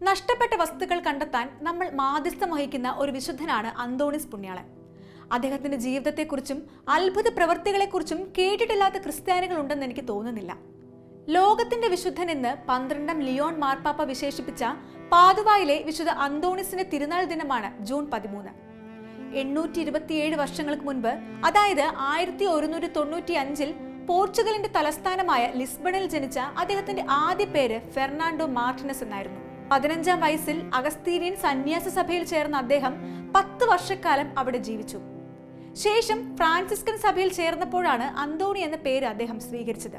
നഷ്ടപ്പെട്ട വസ്തുക്കൾ കണ്ടെത്താൻ നമ്മൾ മാധ്യസ്ഥം വഹിക്കുന്ന ഒരു വിശുദ്ധനാണ് അന്തോണിസ് പുണ്യാളൻ. അദ്ദേഹത്തിന്റെ ജീവിതത്തെക്കുറിച്ചും അത്ഭുത പ്രവൃത്തികളെക്കുറിച്ചും കേട്ടിട്ടില്ലാത്ത ക്രിസ്ത്യാനികൾ ഉണ്ടെന്ന് എനിക്ക് തോന്നുന്നില്ല. ലോകത്തിന്റെ വിശുദ്ധൻ എന്ന് പന്ത്രണ്ടാം ലിയോൺ മാർപ്പാപ്പ വിശേഷിപ്പിച്ച പാതുവായിലെ വിശുദ്ധ അന്തോണിസിന്റെ തിരുനാൾ ദിനമാണ് ജൂൺ പതിമൂന്ന്. എണ്ണൂറ്റി ഇരുപത്തിയേഴ് വർഷങ്ങൾക്ക് മുൻപ് അതായത് ആയിരത്തി ഒരുന്നൂറ്റി തൊണ്ണൂറ്റി അഞ്ചിൽ പോർച്ചുഗലിന്റെ തലസ്ഥാനമായ ലിസ്ബണിൽ ജനിച്ച അദ്ദേഹത്തിന്റെ ആദ്യ പേര് ഫെർണാണ്ടോ മാർട്ടിനസ് എന്നായിരുന്നു. പതിനഞ്ചാം വയസ്സിൽ അഗസ്തീനിയൻ സന്യാസ സഭയിൽ ചേർന്ന അദ്ദേഹം പത്ത് വർഷക്കാലം അവിടെ ജീവിച്ചു. ശേഷം ഫ്രാൻസിസ്കൻ സഭയിൽ ചേർന്നപ്പോഴാണ് അന്തോണി എന്ന പേര് അദ്ദേഹം സ്വീകരിച്ചത്.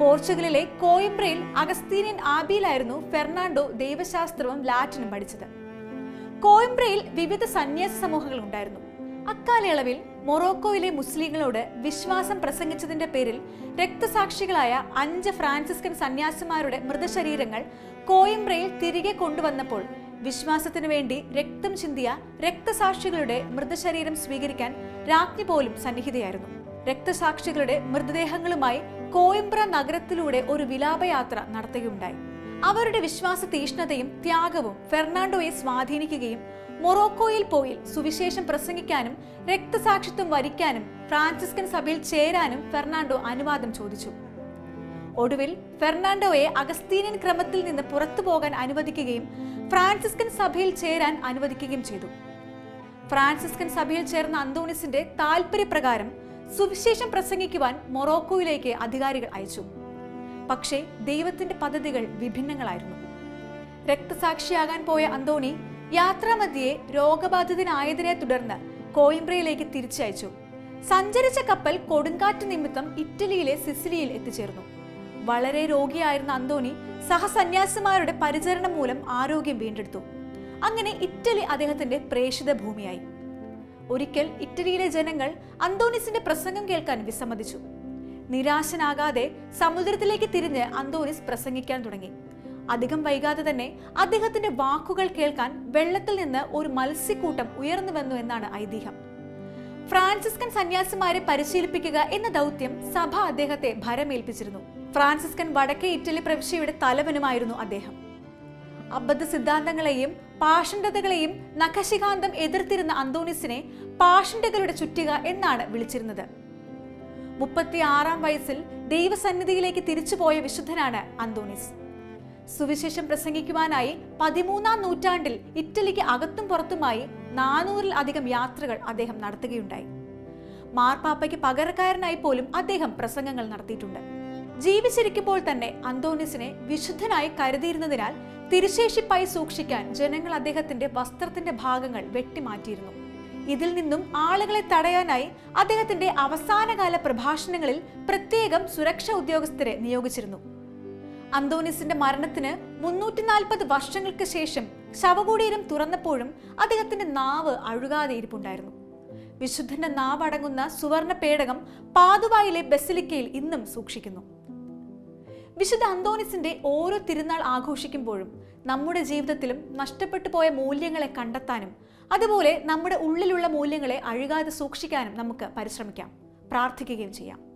പോർച്ചുഗലിലെ കോയിംബ്രയിൽ അഗസ്തീനിയൻ ആബിയിലായിരുന്നു ഫെർണാണ്ടോ ദൈവശാസ്ത്രവും ലാറ്റിനും പഠിച്ചത്. കോയിംബ്രയിൽ വിവിധ സന്യാസ സമൂഹങ്ങൾ ഉണ്ടായിരുന്നു. അക്കാലയളവിൽ മൊറോക്കോയിലെ മുസ്ലിങ്ങളോട് വിശ്വാസം പ്രസംഗിച്ചതിന്റെ പേരിൽ രക്തസാക്ഷികളായ അഞ്ച് ഫ്രാൻസിസ്കൻ സന്യാസിമാരുടെ മൃതശരീരങ്ങൾ കോയിംബ്രയിൽ തിരികെ കൊണ്ടുവന്നപ്പോൾ വിശ്വാസത്തിനു വേണ്ടി രക്തം ചിന്തിയ രക്തസാക്ഷികളുടെ മൃതശരീരം സ്വീകരിക്കാൻ രാജ്ഞി പോലും സന്നിഹിതയായിരുന്നു. രക്തസാക്ഷികളുടെ മൃതദേഹങ്ങളുമായി കോയിംബ്ര നഗരത്തിലൂടെ ഒരു വിലാപയാത്ര നടത്തുകയുണ്ടായി. അവരുടെ വിശ്വാസ തീഷ്ണതയും ത്യാഗവും ഫെർണാണ്ടോയെ സ്വാധീനിക്കുകയും മൊറോക്കോയിൽ പോയി സുവിശേഷം പ്രസംഗിക്കാനും രക്തസാക്ഷിത്വം വരിക്കാനും ഫ്രാൻസിസ്കൻ സഭയിൽ ചേരാനും ഫെർണാണ്ടോ അനുവാദം ചോദിച്ചു. ഒടുവിൽ ഫെർണാണ്ടോയെ അഗസ്തീനിയൻ ക്രമത്തിൽ നിന്ന് പുറത്തു പോകാൻ അനുവദിക്കുകയും ഫ്രാൻസിസ്കൻ സഭയിൽ ചേരാൻ അനുവദിക്കുകയും ചെയ്തു. ഫ്രാൻസിസ്കൻ സഭയിൽ ചേർന്ന അന്തോണിസിന്റെ താൽപര്യപ്രകാരം സുവിശേഷം പ്രസംഗിക്കുവാൻ മൊറോക്കോയിലേക്ക് അധികാരികൾ അയച്ചു. പക്ഷേ ദൈവത്തിന്റെ പദ്ധതികൾ വിഭിന്നങ്ങളായിരുന്നു. രക്തസാക്ഷിയാകാൻ പോയ അന്തോണി യാത്രാമധ്യേ രോഗബാധിതനായതിനെ തുടർന്ന് കോയിംബ്രയിലേക്ക് തിരിച്ചയച്ചു. സഞ്ചരിച്ച കപ്പൽ കൊടുങ്കാറ്റ് നിമിത്തം ഇറ്റലിയിലെ സിസിലിയിൽ എത്തിച്ചേർന്നു. വളരെ രോഗിയായിരുന്ന അന്തോണി സഹസന്യാസിമാരുടെ പരിചരണം മൂലം ആരോഗ്യം വീണ്ടെടുത്തു. അങ്ങനെ ഇറ്റലി അദ്ദേഹത്തിന്റെ പ്രേഷിത ഭൂമിയായി. ഒരിക്കൽ ഇറ്റലിയിലെ ജനങ്ങൾ അന്തോണിസിന്റെ പ്രസംഗം കേൾക്കാൻ വിസമ്മതിച്ചു. നിരാശനാകാതെ സമുദ്രത്തിലേക്ക് തിരിഞ്ഞ് അന്തോണിസ് പ്രസംഗിക്കാൻ തുടങ്ങി. അധികം വൈകാതെ തന്നെ അദ്ദേഹത്തിന്റെ വാക്കുകൾ കേൾക്കാൻ വെള്ളത്തിൽ നിന്ന് ഒരു മത്സ്യക്കൂട്ടം ഉയർന്നു വന്നു എന്നാണ് ഐതിഹ്യം. ഫ്രാൻസിസ്കൻ സന്യാസിമാരെ പരിശീലിപ്പിക്കുക എന്ന ദൗത്യം സഭ അദ്ദേഹത്തെ ഭരമേൽപ്പിച്ചിരുന്നു. ഫ്രാൻസിസ്കൻ വടക്കേ ഇറ്റലി പ്രവിശ്യയുടെ തലവനുമായിരുന്നു അദ്ദേഹം. അബദ്ധ സിദ്ധാന്തങ്ങളെയും പാഷണ്ഡതകളെയും നഖശികാന്തം എതിർത്തിരുന്ന അന്തോണിസിനെ പാഷണ്ഡകളുടെ ചുറ്റിക എന്നാണ് വിളിച്ചിരുന്നത്. മുപ്പത്തി ആറാം വയസ്സിൽ ദൈവസന്നിധിയിലേക്ക് തിരിച്ചുപോയ വിശുദ്ധനാണ് അന്തോണിസ്. സുവിശേഷം പ്രസംഗിക്കുവാനായി പതിമൂന്നാം നൂറ്റാണ്ടിൽ ഇറ്റലിക്ക് അകത്തും പുറത്തുമായി നാനൂറിൽ അധികം യാത്രകൾ അദ്ദേഹം നടത്തുകയുണ്ടായി. മാർപ്പാപ്പയ്ക്ക് പകരക്കാരനായി പോലും അദ്ദേഹം പ്രസംഗങ്ങൾ നടത്തിയിട്ടുണ്ട്. ജീവിച്ചിരിക്കുമ്പോൾ തന്നെ അന്തോണിസിനെ വിശുദ്ധനായി കരുതിയിരുന്നതിനാൽ തിരുശേഷിപ്പായി സൂക്ഷിക്കാൻ ജനങ്ങൾ അദ്ദേഹത്തിന്റെ വസ്ത്രത്തിന്റെ ഭാഗങ്ങൾ വെട്ടിമാറ്റിയിരുന്നു. ഇതിൽ നിന്നും ആളുകളെ തടയാനായി അദ്ദേഹത്തിന്റെ അവസാനകാല പ്രഭാഷണങ്ങളിൽ പ്രത്യേകം സുരക്ഷാ ഉദ്യോഗസ്ഥരെ നിയോഗിച്ചിരുന്നു. അന്തോണിസിന്റെ മരണത്തിന് മുന്നൂറ്റി നാൽപ്പത് വർഷങ്ങൾക്ക് ശേഷം ശവകുടീരം തുറന്നപ്പോഴും അദ്ദേഹത്തിന്റെ നാവ് അഴുകാതെ ഇരിപ്പുണ്ടായിരുന്നു. വിശുദ്ധന്റെ നാവ് അടങ്ങുന്ന സുവർണ പേടകം പാതുവായിലെ ബസിലിക്കയിൽ ഇന്നും സൂക്ഷിക്കുന്നു. വിശുദ്ധ അന്തോണിസിന്റെ ഓരോ തിരുനാൾ ആഘോഷിക്കുമ്പോഴും നമ്മുടെ ജീവിതത്തിലും നഷ്ടപ്പെട്ടു പോയ മൂല്യങ്ങളെ കണ്ടെത്താനും അതുപോലെ നമ്മുടെ ഉള്ളിലുള്ള മൂല്യങ്ങളെ അഴുകാതെ സൂക്ഷിക്കാനും നമുക്ക് പരിശ്രമിക്കാം. പ്രാർത്ഥിക്കുകയും ചെയ്യാം.